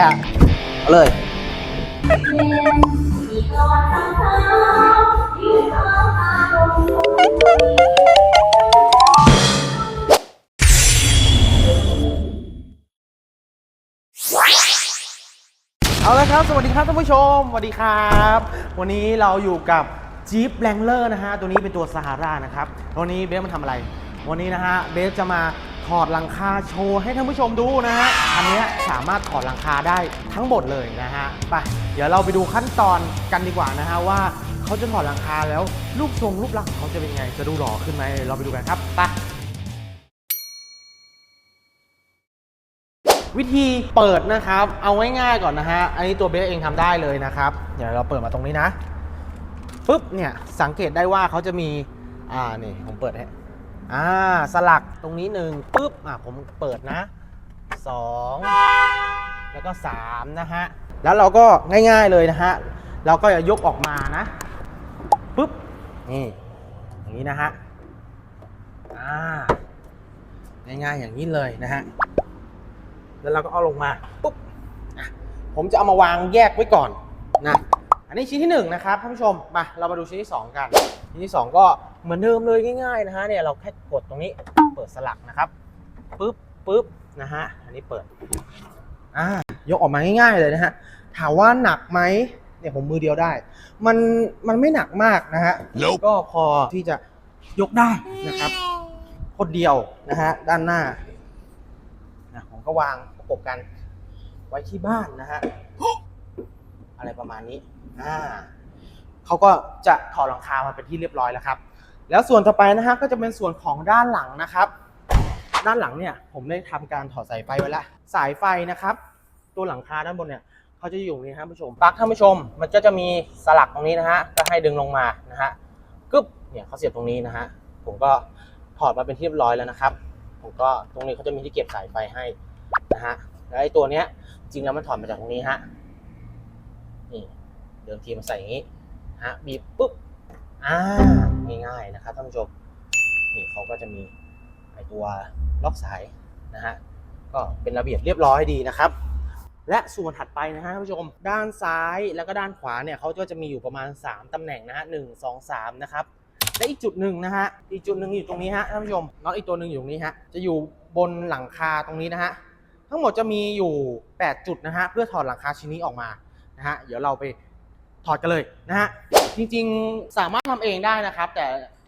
อะเอาเลย เอาละครับ สวัสดีครับท่านผู้ชม สวัสดีครับ วันนี้เราอยู่กับ Jeep Wrangler นะฮะ ตัวนี้เป็นตัว Sahara นะครับ วันนี้เบสมาทำอะไร วันนี้นะฮะ เบสจะมา ถอดหลังคาโชว์ให้ท่านผู้ชมดูนะฮะ อันนี้สามารถถอดหลังคาได้ทั้งหมดเลยนะฮะ ไป เดี๋ยวเราไปดูขั้นตอนกันดีกว่านะฮะว่าเขาจะถอดหลังคาแล้วรูปทรงรูปลักษณ์ของเขาจะเป็นยังไง จะดูหล่อขึ้นไหม เราไปดูกันครับ ไปวิธีเปิดนะครับ เอาง่ายๆก่อนนะฮะ อันนี้ตัวเบสเองทำได้เลยนะครับ เดี๋ยวเราเปิดมาตรงนี้นะ ปุ๊บเนี่ยสังเกตได้ว่าเขาจะมี อ่านี่ผมเปิดให้ อ่าสลักตรงนี้หนึ่งปุ๊บอ่าผมเปิดนะสองแล้วก็สามนะฮะ แล้วเราก็ง่ายๆเลยนะฮะ เราก็จะยกออกมานะปุ๊บนี่อย่างนี้นะฮะอ่าง่ายๆอย่างนี้เลยนะฮะแล้วเราก็เอาลงมาปุ๊บผมจะเอามาวางแยกไว้ก่อนนะอันนี้ชิ้นที่หนึ่งนะครับท่านผู้ชมมาเรามาดูชิ้นที่สองกัน ชิ้นที่สองก็เหมือนเดิมเลยง่ายๆนะฮะเนี่ยเราแค่กดตรงนี้เปิดสลักนะครับปุ๊บปุ๊บนะฮะอันนี้เปิดอ่ายกออกมาง่ายๆเลยนะฮะถามว่าหนักไหมเนี่ยผมมือเดียวได้ มันมันไม่หนักมากนะฮะ Nope ก็พอที่จะยกได้นะครับคนเดียวนะฮะด้านหน้านะผมก็วางประกบกัน ไว้ที่บ้านนะฮะอะไรประมาณนี้อ่าเขาก็จะถอดหลังคามาเป็นที่เรียบร้อยแล้วครับ แล้วส่วนต่อไปนะฮะก็จะเป็นส่วนของด้านหลังนะครับ ด้านหลังเนี่ยผมได้ทำการถอดสายไฟไว้แล้วสายไฟนะครับ ตัวหลังคาด้านบนเนี่ยเขาจะอยู่ตรงนี้ครับผู้ชมปลั๊กท่านผู้ชม มันก็จะมีสลักตรงนี้นะฮะก็ให้ดึงลงมานะฮะกึ๊บเนี่ยเขาเสียบตรงนี้นะฮะผมก็ถอดมาเป็นที่เรียบร้อยแล้วนะครับ ผมก็ตรงนี้เขาจะมีที่เก็บสายไฟให้นะฮะแล้วไอ้ตัวเนี้ยจริงแล้วมันถอดมาจากตรงนี้ฮะนี่เดิมทีมันใส่อย่างนี้ฮะบีบปุ๊บอ่า ง่ายๆนะครับท่านผู้ชมนี่เขาก็จะมีไอตัวล็อกสายนะฮะก็เป็นระเบียบเรียบร้อยดีนะครับ และส่วนถัดไปนะฮะท่านผู้ชม ด้านซ้ายแล้วก็ด้านขวาเนี่ยเขาก็จะมีอยู่ประมาณ 3ตำแหน่งนะฮะหนึ่งสองสามนะครับและอีกจุดหนึ่งนะฮะอีกจุดหนึ่งอยู่ตรงนี้ฮะท่านผู้ชมน็อตอีกตัวหนึ่งอยู่ตรงนี้ฮะจะอยู่บนหลังคาตรงนี้นะฮะทั้งหมดจะมีอยู่ 8 จุดนะฮะเพื่อถอดหลังคาชิ้นนี้ออกมานะฮะเดี๋ยวเราไป ถอดกันเลยนะฮะจริงๆสามารถทำเองได้นะครับ แต่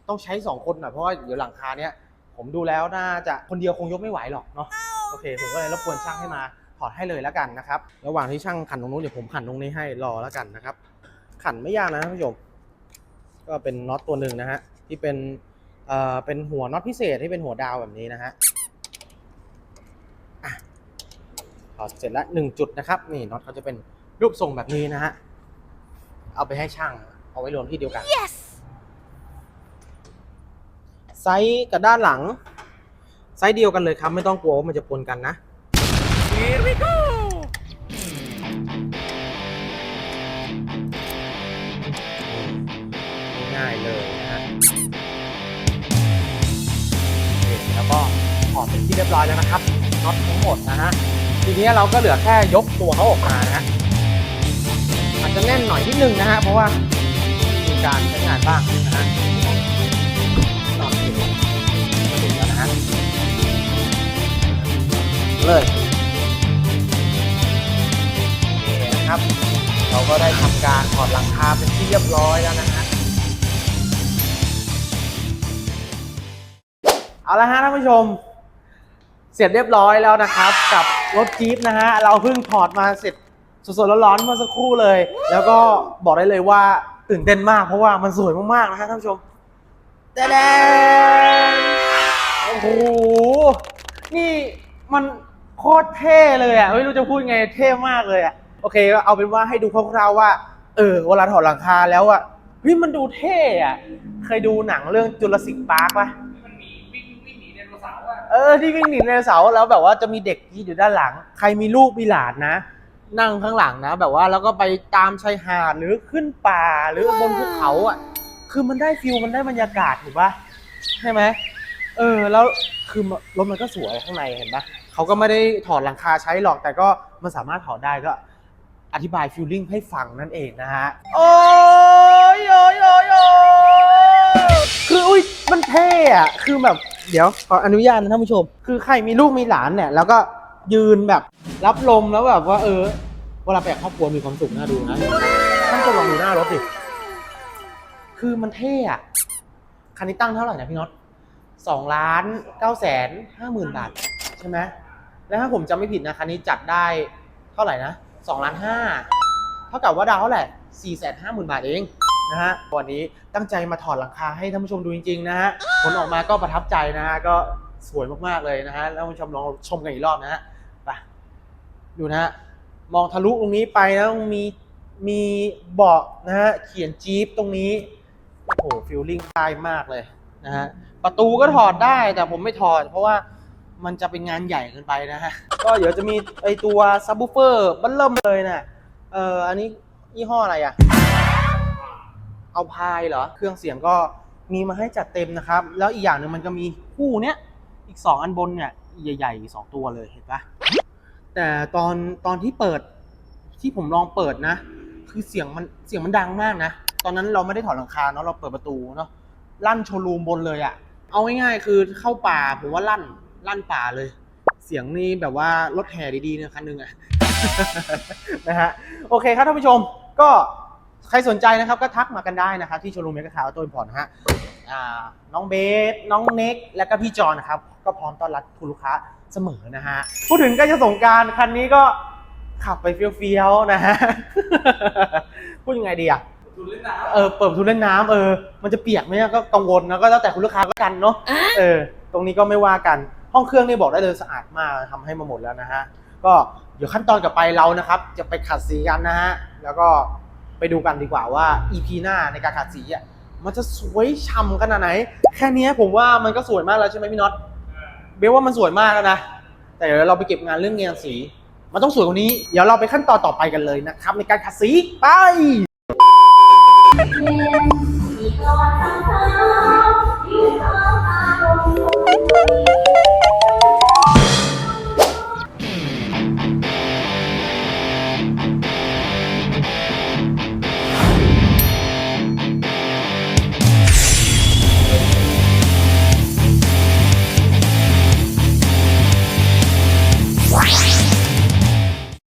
ต้องใช้ 2 คนหน่อยเพราะว่าเดี๋ยวหลังคาเนี้ยผมดูแล้วน่าจะคนเดียวคงยกไม่ไหวหรอกเนาะโอเค ผมก็เลยรบกวนช่างให้มาถอดให้เลยแล้วกันนะครับระหว่างที่ช่างขันตรงนู้นเดี๋ยวผมขันตรงนี้ให้รอแล้วกันนะครับ ขันไม่ยากนะท่านผู้ชมก็เป็นน็อตตัวหนึ่งนะฮะที่เป็นเอ่อเป็นหัวน็อตพิเศษที่เป็นหัวดาวแบบนี้นะฮะอะถอดเสร็จแล้วหนึ่งจุดนะครับนี่น็อตเขาจะเป็นรูปทรงแบบนี้นะฮะ เอาไปให้ช่างเอาไว้รวมที่เดียวกัน Yes ไซส์กับด้านหลัง ไซส์เดียวกันเลยครับ ไม่ต้องกลัวว่ามันจะปนกันนะ Here we go ง่ายๆเลยนะฮะโอเคแล้วก็ถอดเป็นที่เรียบร้อยแล้วนะครับน็อตทั้งหมดนะฮะทีนี้เราก็เหลือแค่ยกตัวเขาออกมานะฮะอา จจะแน่นหน่อยนิดนึงนะฮะ เพราะว่ามีการใช้งานบ้างนะฮะตอยู่ถึงแล้วนะฮะเลยนะครับ เราก็ได้ทำการถอดหลังคาเป็นที่เรียบร้อยแล้วนะฮะเอาละฮะท่านผู้ชม เสร็จเรียบร้อยแล้วนะครับ กับรถจี๊ปนะฮะ เราเพิ่งถอดมาเสร็จ สดๆร้อนๆเมื่อสักครู่เลย แล้วก็บอกได้เลยว่าตื่นเต้นมากเพราะว่ามันสวยมากๆนะฮะท่านผู้ชมแดงโอ้โห นี่มันโคตรเท่เลยอะ ไม่รู้จะพูดไงเท่มากเลยอะ โอเคก็เอาเป็นว่าให้ดูคร่าวๆว่า เออ เวลาถอดหลังคาแล้วอะเฮ้ยมันดูเท่อะ เคยดูหนังเรื่องจุลศิษย์ปาร์คปะมันมีวิ่งวิ่งหนีไดโนเสาร์อะเออที่วิ่งหนีไดโนเสาร์แล้วแบบว่าจะมีเด็กที่อยู่ด้านหลัง ใครมีลูกมีหลานนะ นั่งข้างหลังนะ แบบว่าแล้วก็ไปตามชายหาดหรือขึ้นป่าหรือบนภูเขาอะ คือมันได้ฟิลมันได้บรรยากาศถูกปะใช่ไหมเออแล้วคือรถมันก็สวยข้างในเห็นปะเขาก็ไม่ได้ถอดหลังคาใช้หรอกแต่ก็มันสามารถถอดได้ก็อธิบายฟิลลิ่งให้ฟังนั่นเองนะฮะ โอ้ยโอ้ยโอ้ยโอ้ยคืออุ้ยมันเท่อะคือแบบเดี๋ยวขออนุญาตนะท่านผู้ชม คือใครมีลูกมีหลานเนี่ย แล้วก็ ยืนแบบรับลมแล้วแบบว่าเออ เวลาไปกับครอบครัวมีความสุขน่าดูนะท่านผู้ชมลองดูหน้ารถดิ คือมันเท่อะคันนี้ตั้งเท่าไหร่นะพี่น็อตสองล้านเก้าแสนห้าหมื่นบาท ใช่ไหม แล้วถ้าผมจำไม่ผิดนะคันนี้จัดได้เท่าไหร่นะสองล้านห้าเท่ากับว่าดาวเท่าไหร่สี่แสนห้าหมื่นบาทเองนะฮะ วันนี้ตั้งใจมาถอดหลังคาให้ท่านผู้ชมดูจริงๆนะฮะ ผลออกมาก็ประทับใจนะฮะก็ สวยมากๆเลยนะฮะแล้วท่านผู้ชมลองชมกันอีกรอบนะฮะไปดูนะฮะมองทะลุตรงนี้ไปแล้วมีมีเบาะนะฮะเขียนจี๊ปตรงนี้โอ้โหฟิลลิ่งได้มากเลยนะฮะประตูก็ถอดได้แต่ผมไม่ถอด เพราะว่ามันจะเป็นงานใหญ่เกินไปนะฮะก็เดี๋ยวจะมีไอตัวซับ w ูเฟอร์บันเริ่มเลยนะ่ะเอออันนี้ยี่ห้ออะไรอะเอาพายเหรอ เครื่องเสียงก็มีมาให้จัดเต็มนะครับ แล้วอีกอย่างหนึ่งมันก็มีคู่เนี้ย อีกสองอันบนเนี่ยใหญ่ๆสองตัวเลยเห็นปะแต่ตอนตอนที่เปิดที่ผมลองเปิดนะ คือเสียงมันเสียงมันดังมากนะ ตอนนั้นเราไม่ได้ถอดหลังคาเนาะเราเปิดประตูเนาะลั่นโชว์รูมบนเลยอะเอาง่ายๆคือเข้าป่าผมว่าลั่นลั่นป่าเลย เสียงนี่แบบว่ารถแห่ดีๆเนี่ยคันหนึงอะนะฮะโอเคครับท่านผู้ชมก็ใครสนใจนะครับก็ทักมากันได้นะครับที่โชว์รูมเมกะคาร์ตัวอินพอร์ตนะฮะ น้องเบส น้องเน็ก และก็พี่จอนนะครับ ก็พร้อมต้อนรับคุณลูกค้าเสมอนะฮะ พูดถึงใกล้จะสงกรารคันนี้ก็ขับไปเฟี้ยวๆนะฮะ พูดยังไงดีอะดูเล่นน้เออเปิดประตูเล่นน้ำเออ มันจะเปียกไหมอะก็กังวลนะก็แล้วแต่คุณลูกค้าก็กันเนาะ เออ ตรงนี้ก็ไม่ว่ากัน ห้องเครื่องนี่บอกได้เลยสะอาดมากทำให้มาหมดแล้วนะฮะ ก็เดี๋ยวขั้นตอนต่อไปเรานะครับ จะไปขัดสีกันนะฮะ แล้วก็ไปดูกันดีกว่าว่า EP หน้าในการขัดสีอะ มันจะสวยฉ่ำขนาดไหน แค่นี้ผมว่ามันก็สวยมากแล้วใช่ไหมพี่น็อตเบลว่ามันสวยมากแล้วนะ แต่เดี๋ยวเราไปเก็บงานเรื่องเงานสี มันต้องสวยกว่านี้ เดี๋ยวเราไปขั้นตอนต่อไปกันเลยนะครับ ในการขัดสีไป